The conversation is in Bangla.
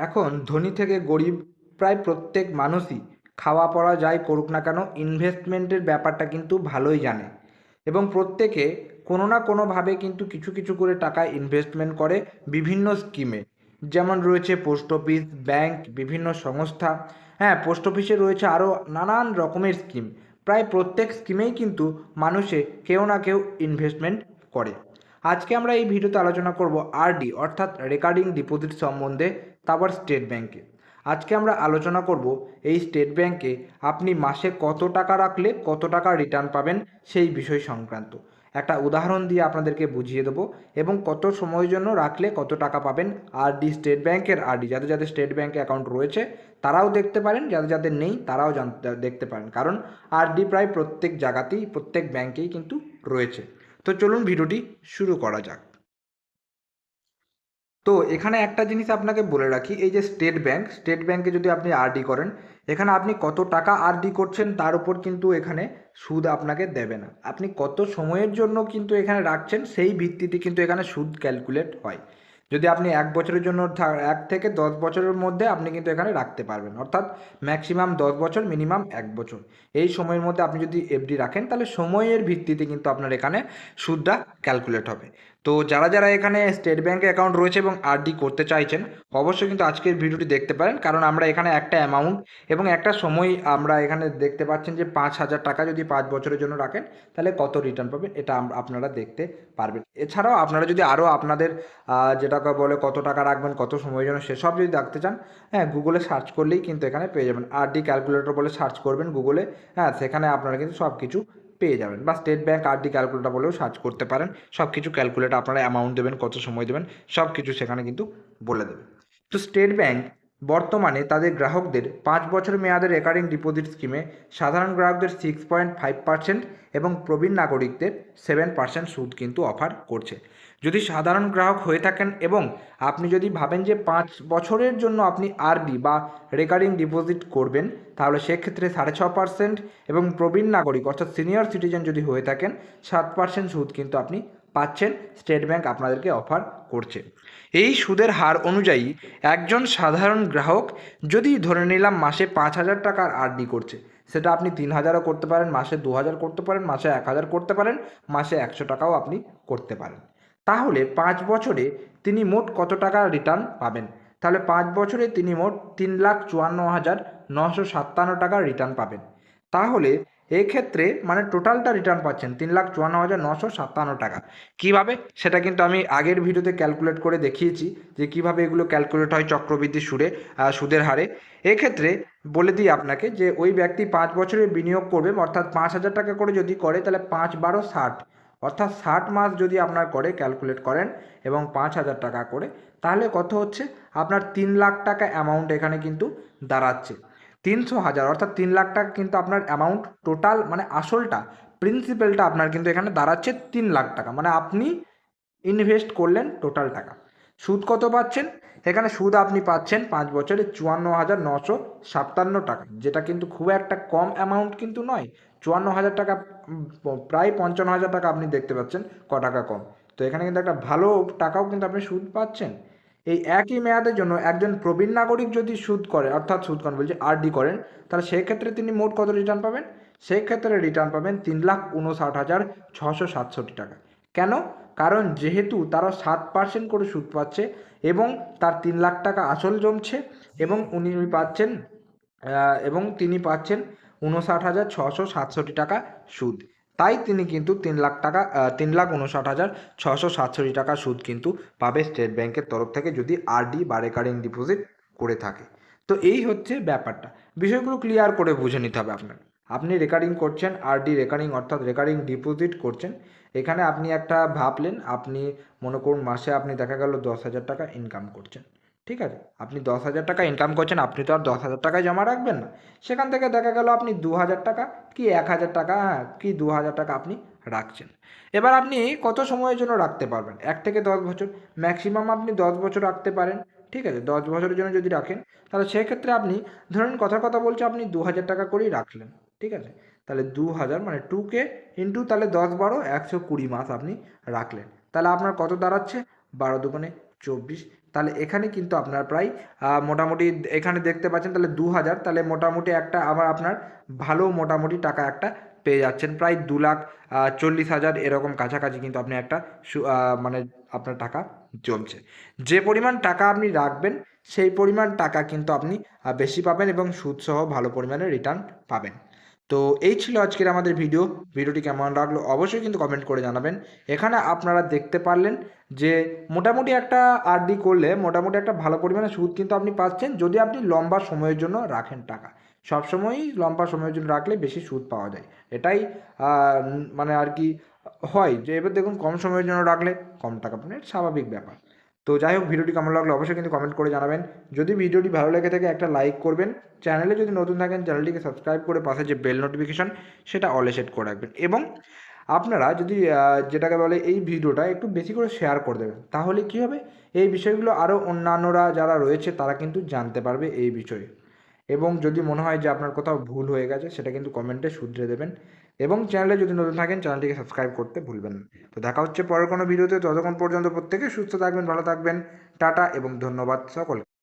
এখন ধনী থেকে গরিব, প্রায় প্রত্যেক মানুষই খাওয়া পড়া যাই করুক না কেন ইনভেস্টমেন্টের ব্যাপারটা কিন্তু ভালোই জানে। এবং প্রত্যেকে কোনো না কোনোভাবে কিন্তু কিছু কিছু করে টাকা ইনভেস্টমেন্ট করে বিভিন্ন স্কিমে যেমন রয়েছে পোস্ট অফিস ব্যাংক বিভিন্ন সংস্থা। হ্যাঁ পোস্ট অফিসে রয়েছে আরও নানান রকমের স্কিম প্রায় প্রত্যেক স্কিমেই কিন্তু মানুষে কেউ না কেউ ইনভেস্টমেন্ট করে। আজকে আমরা এই ভিডিওতে আলোচনা করব আরডি অর্থাৎ রেকারিং ডিপোজিট সম্বন্ধে। তারপর স্টেট ব্যাংকে। আজকে আমরা আলোচনা করব এই স্টেট ব্যাংকে আপনি মাসে কত টাকা রাখলে কত টাকা রিটার্ন পাবেন সেই বিষয় সংক্রান্ত। একটা উদাহরণ দিয়ে আপনাদেরকে বুঝিয়ে দেবো এবং কত সময়ের জন্য রাখলে কত টাকা পাবেন আরডি স্টেট ব্যাংকের আরডি যাদের যাদের স্টেট ব্যাংকে অ্যাকাউন্ট রয়েছে তারাও দেখতে পারেন, যাদের যাদের নেই তারাও দেখতে পারেন। কারণ আরডি প্রায় প্রত্যেক জায়গাতেই, প্রত্যেক ব্যাংকেই কিন্তু রয়েছে। তো চলুন ভিডিওটি শুরু করা যাক। তো এখানে একটা জিনিস আপনাকে বলে রাখি, এই যে স্টেট ব্যাংক, স্টেট ব্যাংকে যদি আপনি আরডি করেন, এখানে আপনি কত টাকা আরডি করছেন তার উপর কিন্তু এখানে সুদ আপনাকে দেবে না। আপনি কত সময়ের জন্য কিন্তু এখানে রাখছেন সেই ভিত্তিতে কিন্তু এখানে সুদ ক্যালকুলেট হয়। যদি আপনি এক বছরের জন্য এক থেকে দশ বছরের মধ্যে আপনি কিন্তু এখানে রাখতে পারবেন, অর্থাৎ ম্যাক্সিমাম দশ বছর মিনিমাম এক বছর। এই সময়ের মধ্যে আপনি যদি এফডি রাখেন, তাহলে সময়ের ভিত্তিতে কিন্তু আপনার এখানে সুদটা ক্যালকুলেট হবে। তো যারা যারা এখানে স্টেট ব্যাঙ্কে অ্যাকাউন্ট রয়েছে এবং আরডি করতে চাইছেন, অবশ্যই কিন্তু আজকের ভিডিওটি দেখতে পারেন। কারণ আমরা এখানে একটা অ্যামাউন্ট এবং একটা সময় আমরা এখানে দেখতে পাচ্ছেন যে পাঁচ হাজার টাকা যদি পাঁচ বছরের জন্য রাখেন, তাহলে কত রিটার্ন পাবেন এটা আপনারা দেখতে পারবেন। এছাড়াও আপনারা যদি আরও আপনাদের যেটাকে বলে কত টাকা রাখবেন, কত সময়ের জন্য সেসব যদি দেখতে চান হ্যাঁ গুগলে সার্চ করলেই কিন্তু এখানে পেয়ে যাবেন। আরডি ক্যালকুলেটর বলে সার্চ করবেন গুগলে হ্যাঁ সেখানে আপনারা কিন্তু সব কিছু পেয়ে যাবেন বা state bank R D calculator বলেও সার্চ করতে পারেন। সব কিছু ক্যালকুলেট আপনারা অ্যামাউন্ট দেবেন, কত সময় দেবেন সব কিছু সেখানে কিন্তু বলে দেবে। তো স্টেট ব্যাংক বর্তমানে তাদের গ্রাহকদের পাঁচ বছর মেয়াদের রেকারিং ডিপোজিট স্কিমে সাধারণ গ্রাহকদের সিক্স পয়েন্ট ফাইভ পার্সেন্ট এবং প্রবীণ নাগরিকদের সেভেন পার্সেন্ট সুদ কিন্তু অফার করছে। যদি সাধারণ গ্রাহক হয়ে থাকেন এবং আপনি যদি ভাবেন যে পাঁচ বছরের জন্য আপনি আরডি বা রেকারিং ডিপোজিট করবেন, তাহলে সেক্ষেত্রে সাড়ে ছ পার্সেন্ট এবং প্রবীণ নাগরিক অর্থাৎ সিনিয়র সিটিজেন যদি হয়ে থাকেন, সাত পার্সেন্ট সুদ কিন্তু আপনি পাচ্ছেন, স্টেট ব্যাংক আপনাদেরকে অফার করছে। এই সুদের হার অনুযায়ী একজন সাধারণ গ্রাহক যদি ধরে নিলাম মাসে পাঁচ হাজার টাকার আরডি করছে, সেটা আপনি তিন হাজারও করতে পারেন, মাসে দু হাজার করতে পারেন, মাসে এক হাজার করতে পারেন, মাসে একশো টাকাও আপনি করতে পারেন। তাহলে পাঁচ বছরে তিনি মোট কত টাকা রিটার্ন পাবেন? তাহলে পাঁচ বছরে তিনি মোট তিন লাখ চুয়ান্ন হাজার নশো সাতান্ন টাকা রিটার্ন পাবেন। তাহলে এক্ষেত্রে মানে টোটালটা রিটার্ন পাচ্ছেন তিন লাখ চুয়ান্ন হাজার নশো সাতান্ন টাকা। কীভাবে? সেটা কিন্তু আমি আগের ভিডিওতে ক্যালকুলেট করে দেখিয়েছি যে কীভাবে এগুলো ক্যালকুলেট হয় চক্রবৃদ্ধি সুরে সুদের হারে। এক্ষেত্রে বলে দিই আপনাকে যে ওই ব্যক্তি পাঁচ বছরের বিনিয়োগ করবে, অর্থাৎ পাঁচ হাজার টাকা করে যদি করে, তাহলে পাঁচ বারো ষাট। অর্থাৎ ষাট মাস যদি আপনার করে ক্যালকুলেট করেন, এবং পাঁচ হাজার টাকা করে, তাহলে কত হচ্ছে? আপনার তিন লাখ টাকা অ্যামাউন্ট এখানে কিন্তু দাঁড়াচ্ছে। তিনশো হাজার, অর্থাৎ তিন লাখ টাকা কিন্তু আপনার অ্যামাউন্ট টোটাল মানে আসলটা প্রিন্সিপালটা আপনার কিন্তু এখানে দাঁড়াচ্ছে তিন লাখ টাকা। মানে আপনি ইনভেস্ট করলেন টোটাল টাকা। সুদ কত পাচ্ছেন? এখানে সুদ আপনি পাচ্ছেন পাঁচ বছরে চুয়ান্ন হাজার নশো সাতান্ন টাকা, যেটা কিন্তু খুব একটা কম অ্যামাউন্ট কিন্তু নয়। চুয়ান্ন হাজার টাকা প্রায় পঞ্চান্ন হাজার টাকা আপনি দেখতে পাচ্ছেন, ক টাকা কম। তো এখানে কিন্তু একটা ভালো টাকাও কিন্তু আপনি সুদ পাচ্ছেন। এই একই মেয়াদের জন্য একজন প্রবীণ নাগরিক যদি সুদ করে, অর্থাৎ সুদ করেন, বলছি আরডি করেন, তাহলে সেক্ষেত্রে তিনি মোট কত রিটার্ন পাবেন? সেক্ষেত্রে রিটার্ন পাবেন তিন লাখ উনষাট হাজার ছশো সাতষট্টি টাকা। কেন? কারণ যেহেতু তারা সাত পার্সেন্ট করে সুদ পাচ্ছে এবং তার তিন লাখ টাকা আসল জমছে এবং উনি পাচ্ছেন এবং তিনি পাচ্ছেন উনষাট হাজার ছশো সাতষট্টি টাকা সুদ। তাই তিনি কিন্তু তিন লাখ টাকা তিন লাখ উনষাট হাজার ছশো সাতষট্টি টাকা সুদ কিন্তু পাবে স্টেট ব্যাংকের তরফ থেকে যদি আরডি বা রেকারিং ডিপোজিট করে থাকে। তো এই হচ্ছে ব্যাপারটা। বিষয়গুলো ক্লিয়ার করে বুঝে নিতে হবে আপনার। আপনি রেকারিং করছেন, আরডি রেকারিং অর্থাৎ রেকারিং ডিপোজিট করছেন, এখানে আপনি একটা ভাবলেন, আপনি মনে করুন মাসে আপনি দেখা গেল দশ হাজার টাকা ইনকাম করছেন। ঠিক আছে? আপনি দশ হাজার টাকা ইনকাম করছেন, আপনি তো আর দশ হাজার টাকায় জমা রাখবেন না। সেখান থেকে দেখা গেল আপনি দু হাজার টাকা, কি এক হাজার টাকা হ্যাঁ কি দু হাজার টাকা আপনি রাখছেন। এবার আপনি কত সময়ের জন্য রাখতে পারবেন? এক থেকে দশ বছর। ম্যাক্সিমাম আপনি দশ বছর রাখতে পারেন, ঠিক আছে? দশ বছরের জন্য যদি রাখেন, তাহলে সেক্ষেত্রে আপনি, ধরুন কথার কথা বলছে, আপনি দু হাজার টাকা করেই রাখলেন, ঠিক আছে? তাহলে দু হাজার মানে টু কে ইন্টু তাহলে দশ বারো, একশো কুড়ি মাস আপনি রাখলেন। তাহলে আপনার কত দাঁড়াচ্ছে? বারো দুগুণে চব্বিশ। তাহলে এখানে কিন্তু আপনার প্রায় মোটামুটি এখানে দেখতে পাচ্ছেন, তাহলে দু হাজার তাহলে মোটামুটি একটা আবার আপনার ভালো মোটামুটি টাকা একটা পেয়ে যাচ্ছেন। প্রায় দু লাখ চল্লিশ হাজার এরকম কাছাকাছি কিন্তু আপনি একটা মানে আপনার টাকা জমছে। যে পরিমাণ টাকা আপনি রাখবেন, সেই পরিমাণ টাকা কিন্তু আপনি বেশি পাবেন এবং সুদসহ ভালো পরিমাণে রিটার্ন পাবেন। তো এই ছিল আজকের আমাদের ভিডিও ভিডিওটি কেমন লাগল অবশ্যই কিন্তু কমেন্ট করে জানাবেন। এখানে আপনারা দেখতে পারলেন যে মোটামুটি একটা আরডি করলে মোটামুটি একটা ভালো পরিমাণে সুদ কিন্তু আপনি পাচ্ছেন যদি আপনি লম্বা সময়ের জন্য রাখেন টাকা। সবসময়ই লম্বা সময়ের জন্য রাখলে বেশি সুদ পাওয়া যায়। এটাই মানে আর কি হয় যে এবার দেখুন কম সময়ের জন্য রাখলে কম টাকা এটা স্বাভাবিক ব্যাপার। তো যাই হোক, ভিডিওটি কেমন লাগল অবশ্যই কিন্তু কমেন্ট করে জানাবেন। যদি ভিডিওটি ভালো লেগে থাকে, একটা লাইক করবেন। চ্যানেলে যদি নতুন থাকেন, চ্যানেলটিকে সাবস্ক্রাইব করে পাশে যে বেল নোটিফিকেশন সেটা অলে সেট করে রাখবেন। এবং আপনারা যদি যেটাকে বলে এই ভিডিওটা একটু বেশি করে শেয়ার করে দেবেন, তাহলে কি হবে? এই বিষয়গুলো আরও অন্যান্যরা যারা রয়েছে, তারা কিন্তু জানতে পারবে এই বিষয়ে। এবং যদি মনে হয় যে আপনার কোথাও ভুল হয়ে গেছে, সেটা কিন্তু কমেন্টে শুধরে দেবেন। এবং চ্যানেলে যদি নতুন থাকেন চ্যানেলটিকে সাবস্ক্রাইব করতে ভুলবেন তো দেখা হচ্ছে পরের কোনো ভিডিওতে। ততক্ষণ পর্যন্ত প্রত্যেকে সুস্থ থাকবেন, ভালো থাকবেন। টাটা এবং ধন্যবাদ সকলকে।